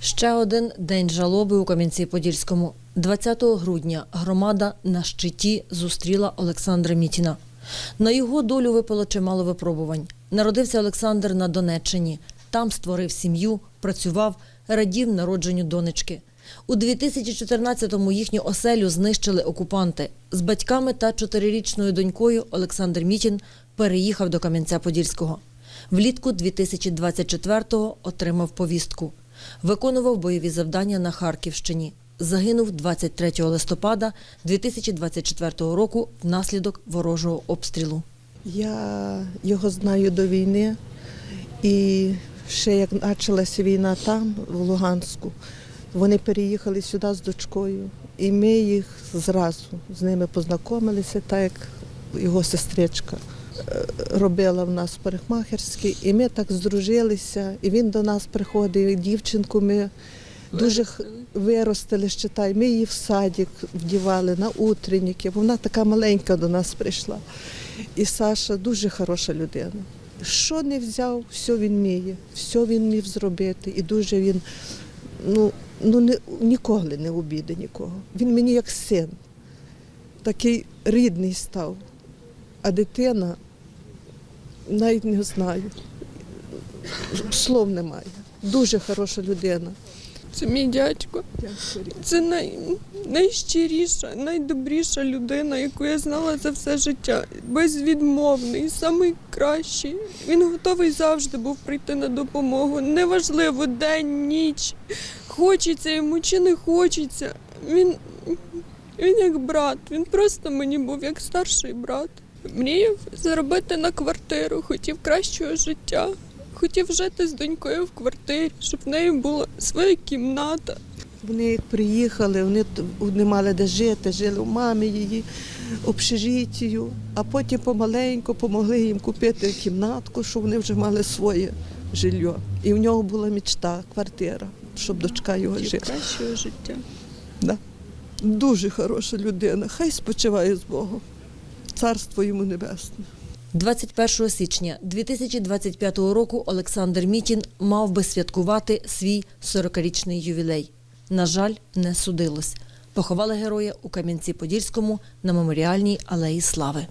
Ще один день жалоби у Кам'янці-Подільському. 20 грудня громада на щиті зустріла Олександра Мітіна. На його долю випало чимало випробувань. Народився Олександр на Донеччині. Там створив сім'ю, працював, радів народженню донечки. У 2014-му їхню оселю знищили окупанти. З батьками та чотирирічною донькою Олександр Мітін переїхав до Кам'янця-Подільського. Влітку 2024-го отримав повістку. Виконував бойові завдання на Харківщині. Загинув 23 листопада 2024 року внаслідок ворожого обстрілу. Я його знаю до війни, і ще як почалася війна там, в Луганську, вони переїхали сюди з дочкою. І ми їх зразу з ними познайомилися, так як його сестричка робила в нас парикмахерський, і ми так здружилися. І він до нас приходив, і дівчинку ми дуже виростили, считай. Ми її в садик вдівали на утренники. Вона така маленька до нас прийшла. І Саша дуже хороша людина. Що не взяв, все він вміє, все він міг зробити. І дуже він ну, ну не, ніколи не обіде нікого. Він мені як син, такий рідний став. А дитина навіть не знаю. Слов немає. Дуже хороша людина. Це мій дядько. Це най, найщиріша, найдобріша людина, яку я знала за все життя. Безвідмовний, найкращий. Він готовий завжди був прийти на допомогу. Неважливо, день, ніч. Хочеться йому чи не хочеться. Він, він як брат, він просто мені був як старший брат. Мріяв заробити на квартиру, хотів кращого життя. Хотів жити з донькою в квартирі, щоб в неї була своя кімната. Вони як приїхали, вони не мали де жити, жили у мамі її, общежиттю, а потім помаленьку допомогли їм купити кімнатку, щоб вони вже мали своє жилье. І в нього була мечта, квартира, щоб дочка його жила. кращого життя. Да. Дуже хороша людина. Хай спочиває з Богом. Царство йому небесне. 21 січня 2025 року Олександр Мітін мав би святкувати свій 40-річний ювілей. На жаль, не судилось. Поховали героя у Кам'янці-Подільському на меморіальній алеї Слави.